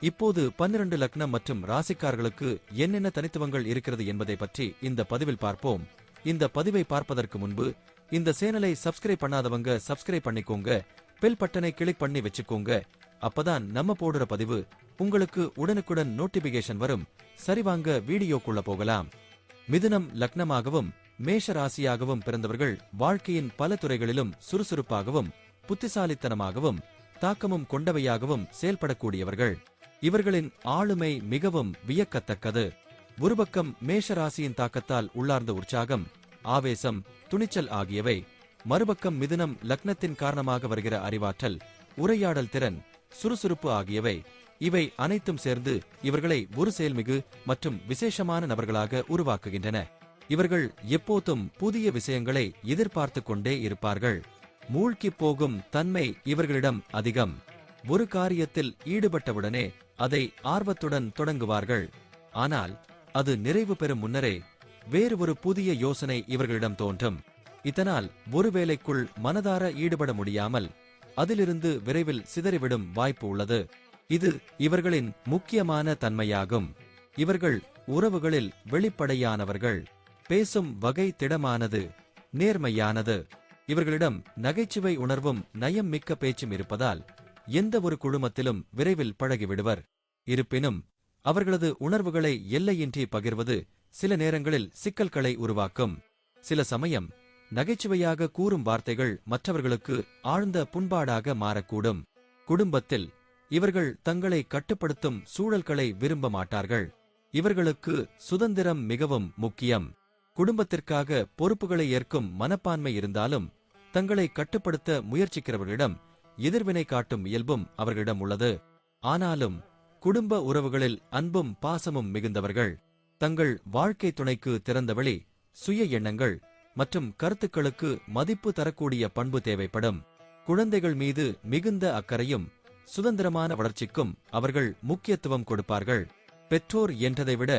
இப்போது பன்னிரண்டு லக்னம் மற்றும் ராசிக்காரர்களுக்கு என்னென்ன தனித்துவங்கள் இருக்கிறது என்பதை பற்றி இந்த பதிவில் பார்ப்போம். இந்த பதிவை பார்ப்பதற்கு முன்பு இந்த சேனலை சப்ஸ்கிரைப் பண்ணாதவங்க சப்ஸ்கிரைப் பண்ணிக்கோங்க பெல் பட்டனை கிளிக் பண்ணி வச்சுக்கோங்க. அப்பதான் நம்ம போடுற பதிவு உங்களுக்கு உடனுக்குடன் நோட்டிபிகேஷன் வரும். சரிவாங்க வீடியோக்குள்ள போகலாம். மிதுனம் லக்னமாகவும் மேஷ ராசியாகவும் பிறந்தவர்கள் வாழ்க்கையின் பல துறைகளிலும் சுறுசுறுப்பாகவும் புத்திசாலித்தனமாகவும் தாக்கமும் கொண்டவையாகவும் செயல்படக்கூடியவர்கள். இவர்களின் ஆளுமை மிகவும் வியக்கத்தக்கது. ஒரு பக்கம் மேஷ ராசியின் தாக்கத்தால் உள்ளார்ந்த உற்சாகம் ஆவேசம் துணிச்சல் ஆகியவை மறுபக்கம் மிதுனம் லக்னத்தின் காரணமாக வருகிற அறிவாற்றல் உரையாடல் திறன் சுறுசுறுப்பு ஆகியவை இவை அனைத்தும் சேர்ந்து இவர்களை ஒரு செயல்மிகு மற்றும் விசேஷமான நபர்களாக உருவாக்குகின்றன. இவர்கள் எப்போதும் புதிய விஷயங்களை எதிர்பார்த்து கொண்டே இருப்பார்கள். மூழ்கி போகும் தன்மை இவர்களிடம் அதிகம். ஒரு காரியத்தில் ஈடுபட்டவுடனே அதை ஆர்வத்துடன் தொடங்குவார்கள். ஆனால் அது நிறைவு பெறும் முன்னரே வேறு ஒரு புதிய யோசனை இவர்களிடம் தோன்றும். இதனால் ஒரு வேலைக்குள் மனதார ஈடுபட முடியாமல் அதிலிருந்து விரைவில் சிதறிவிடும் வாய்ப்பு உள்ளது. இது இவர்களின் முக்கியமான தன்மையாகும். இவர்கள் உறவுகளில் வெளிப்படையானவர்கள். பேசும் வகை திடமானது நேர்மையானது. இவர்களிடம் நகைச்சுவை உணர்வும் நயம் மிக்க பேச்சும் இருப்பதால் எந்த ஒரு குழுமத்திலும் விரைவில் பழகிவிடுவர். இருப்பினும் அவர்களது உணர்வுகளை எல்லையின்றி பகிர்வது சில நேரங்களில் சிக்கல்களை உருவாக்கும். சில சமயம் நகைச்சுவையாக கூறும் வார்த்தைகள் மற்றவர்களுக்கு ஆழ்ந்த புண்பாடாக மாறக்கூடும். குடும்பத்தில் இவர்கள் தங்களை கட்டுப்படுத்தும் சூழல்களை விரும்ப மாட்டார்கள். இவர்களுக்கு சுதந்திரம் மிகவும் முக்கியம். குடும்பத்திற்காக பொறுப்புகளை ஏற்கும் மனப்பான்மை இருந்தாலும் தங்களை கட்டுப்படுத்த முயற்சிக்கிறவர்களிடம் எதிர்வினை காட்டும் இயல்பும் அவர்களிடம் உள்ளது. ஆனாலும் குடும்ப உறவுகளில் அன்பும் பாசமும் மிகுந்தவர்கள் தங்கள் வாழ்க்கை துணைக்கு திறந்தவழி சுய எண்ணங்கள் மற்றும் கருத்துக்களுக்கு மதிப்பு தரக்கூடிய பண்பு தேவைப்படும். குழந்தைகள் மீது மிகுந்த அக்கறையும் சுதந்திரமான வளர்ச்சிக்கும் அவர்கள் முக்கியத்துவம் கொடுப்பார்கள். பெற்றோர் என்றதை விட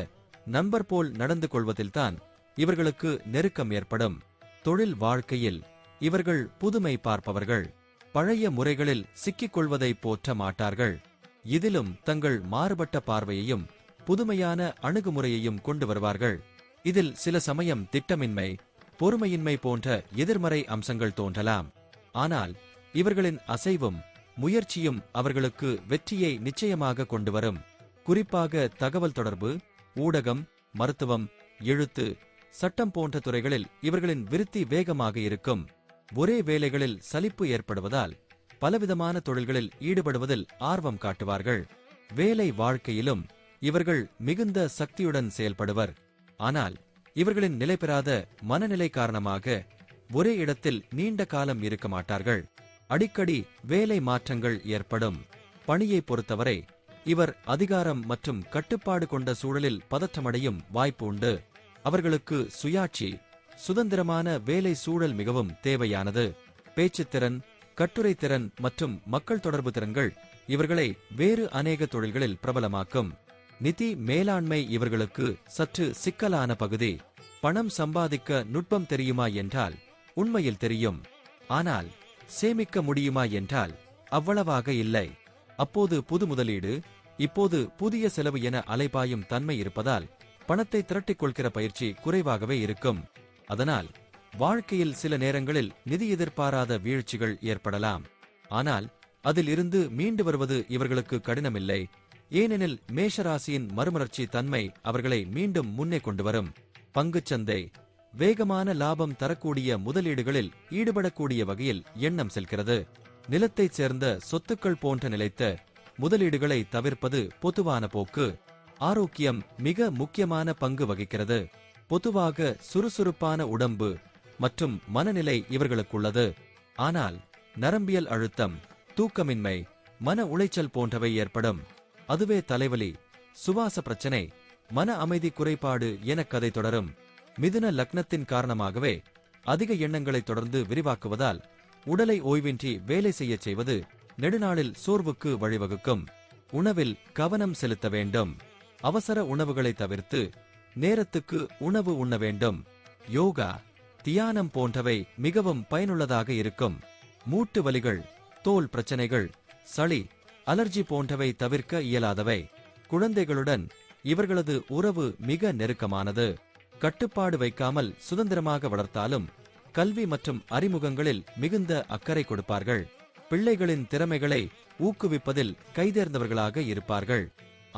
நண்பர் போல் நடந்து கொள்வதில்தான் இவர்களுக்கு நெருக்கம் ஏற்படும். தொழில் வாழ்க்கையில் இவர்கள் புதுமை பார்ப்பவர்கள். பழைய முறைகளில் சிக்கிக் கொள்வதை போற்ற மாட்டார்கள். இதிலும் தங்கள் மாறுபட்ட பார்வையையும் புதுமையான அணுகுமுறையையும் கொண்டு வருவார்கள். இதில் சில சமயம் திட்டமின்மை பொறுமையின்மை போன்ற எதிர்மறை அம்சங்கள் தோன்றலாம். ஆனால் இவர்களின் அசைவும் முயற்சியும் அவர்களுக்கு வெற்றியை நிச்சயமாக கொண்டு வரும். குறிப்பாக தகவல் தொடர்பு ஊடகம் மருத்துவம் எழுத்து சட்டம் போன்ற துறைகளில் இவர்களின் விருத்தி வேகமாக இருக்கும். ஒரே வேலைகளில் சலிப்பு ஏற்படுவதால் பலவிதமான தொழில்களில் ஈடுபடுவதில் ஆர்வம் காட்டுவார்கள். வேலை வாழ்க்கையிலும் இவர்கள் மிகுந்த சக்தியுடன் செயல்படுவர். ஆனால் இவர்களின் நிலை பெறாத மனநிலை காரணமாக ஒரே இடத்தில் நீண்ட காலம் இருக்க மாட்டார்கள். அடிக்கடி வேலை மாற்றங்கள் ஏற்படும். பணியை பொறுத்தவரை இவர் அதிகாரம் மற்றும் கட்டுப்பாடு கொண்ட சூழலில் பதற்றமடையும் வாய்ப்பு உண்டு. அவர்களுக்கு சுயாட்சி சுதந்திரமான வேலை சூழல் மிகவும் தேவையானது. பேச்சுத்திறன் கட்டுரை திறன் மற்றும் மக்கள் தொடர்பு திறன்கள் இவர்களை வேறு அநேக தொழில்களில் பிரபலமாக்கும். நிதி மேலாண்மை இவர்களுக்கு சற்று சிக்கலான பகுதி. பணம் சம்பாதிக்க நுட்பம் தெரியுமா என்றால் உண்மையில் தெரியும். ஆனால் சேமிக்க முடியுமா என்றால் அவ்வளவாக இல்லை. அப்போது புது முதலீடு இப்போது புதிய செலவு என அலைபாயும் தன்மை இருப்பதால் பணத்தை திரட்டிக் கொள்கிற பயிற்சி குறைவாகவே இருக்கும். அதனால் வாழ்க்கையில் சில நேரங்களில் நிதி எதிர்பாராத வீழ்ச்சிகள் ஏற்படலாம். ஆனால் அதில் இருந்து மீண்டு வருவது இவர்களுக்கு கடினமில்லை. ஏனெனில் மேஷராசியின் மறுமலர்ச்சி தன்மை அவர்களை மீண்டும் முன்னே கொண்டு வரும். பங்குச்சந்தை வேகமான லாபம் தரக்கூடிய முதலீடுகளில் ஈடுபடக்கூடிய வகையில் எண்ணம் செல்கிறது. நிலத்தைச் சேர்ந்த சொத்துக்கள் போன்ற நிலைத்த முதலீடுகளை தவிர்ப்பது பொதுவான போக்கு. ஆரோக்கியம் மிக முக்கியமான பங்கு வகிக்கிறது. பொதுவாக சுறுசுறுப்பான உடம்பு மற்றும் மனநிலை இவர்களுக்குள்ளது. ஆனால் நரம்பியல் அழுத்தம் தூக்கமின்மை மன உளைச்சல் போன்றவை ஏற்படும். அதுவே தலைவலி சுவாச பிரச்சனை மன அமைதி குறைபாடு என கதை தொடரும். மிதுன லக்னத்தின் காரணமாகவே அதிக எண்ணங்களை தொடர்ந்து விரிவாக்குவதால் உடலை ஓய்வின்றி வேலை செய்யச் செய்வது நெடுநாளில் சோர்வுக்கு வழிவகுக்கும். உணவில் கவனம் செலுத்த வேண்டும். அவசர உணவுகளை தவிர்த்து நேரத்துக்கு உணவு உண்ண வேண்டும். யோகா தியானம் போன்றவை மிகவும் பயனுள்ளதாக இருக்கும். மூட்டு வலிகள் தோல் பிரச்சனைகள் சளி அலர்ஜி போன்றவை தவிர்க்க இயலாதவை. குழந்தைகளுடன் இவர்களது உறவு மிக நெருக்கமானது. கட்டுப்பாடு வைக்காமல் சுதந்திரமாக வளர்த்தாலும் கல்வி மற்றும் அறிமுகங்களில் மிகுந்த அக்கறை கொடுப்பார்கள். பிள்ளைகளின் திறமைகளை ஊக்குவிப்பதில் கைதேர்ந்தவர்களாக இருப்பார்கள்.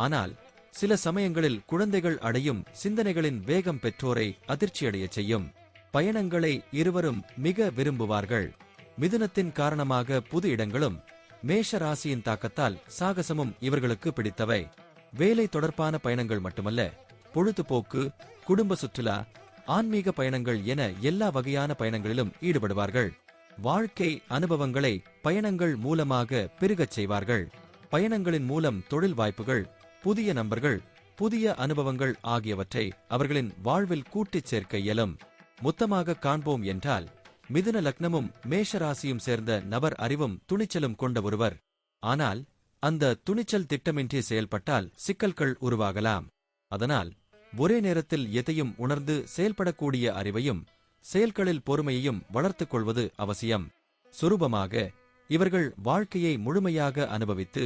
ஆனால் சில சமயங்களில் குழந்தைகள் அடையும் சிந்தனைகளின் வேகம் பெற்றோரை அதிர்ச்சியடைய செய்யும். பயணங்களை இருவரும் மிக விரும்புவார்கள். மிதுனத்தின் காரணமாக புது இடங்களும் மேஷ ராசியின் தாக்கத்தால் சாகசமும் இவர்களுக்கு பிடித்தவை. வேலை தொடர்பான பயணங்கள் மட்டுமல்ல பொழுதுபோக்கு குடும்ப சுற்றுலா ஆன்மீக பயணங்கள் என எல்லா வகையான பயணங்களிலும் ஈடுபடுவார்கள். வாழ்க்கை அனுபவங்களை பயணங்கள் மூலமாக பெருகச் செய்வார்கள். பயணங்களின் மூலம் தொழில் வாய்ப்புகள் புதிய நண்பர்கள் புதிய அனுபவங்கள் ஆகியவற்றை அவர்களின் வாழ்வில் கூட்டிச் சேர்க்க இயலும். மொத்தமாக காண்போம் என்றால் மிதுன லக்னமும் மேஷ ராசியும் சேர்ந்த நபர் அறிவும் துணிச்சலும் கொண்ட ஒருவர். ஆனால் அந்த துணிச்சல் திட்டமின்றி செயல்பட்டால் சிக்கல்கள் உருவாகலாம். அதனால் ஒரே நேரத்தில் எதையும் உணர்ந்து செயல்படக்கூடிய அறிவையும் செயல்களில் பொறுமையையும் வளர்த்துக் கொள்வது அவசியம். சுரூபமாக இவர்கள் வாழ்க்கையை முழுமையாக அனுபவித்து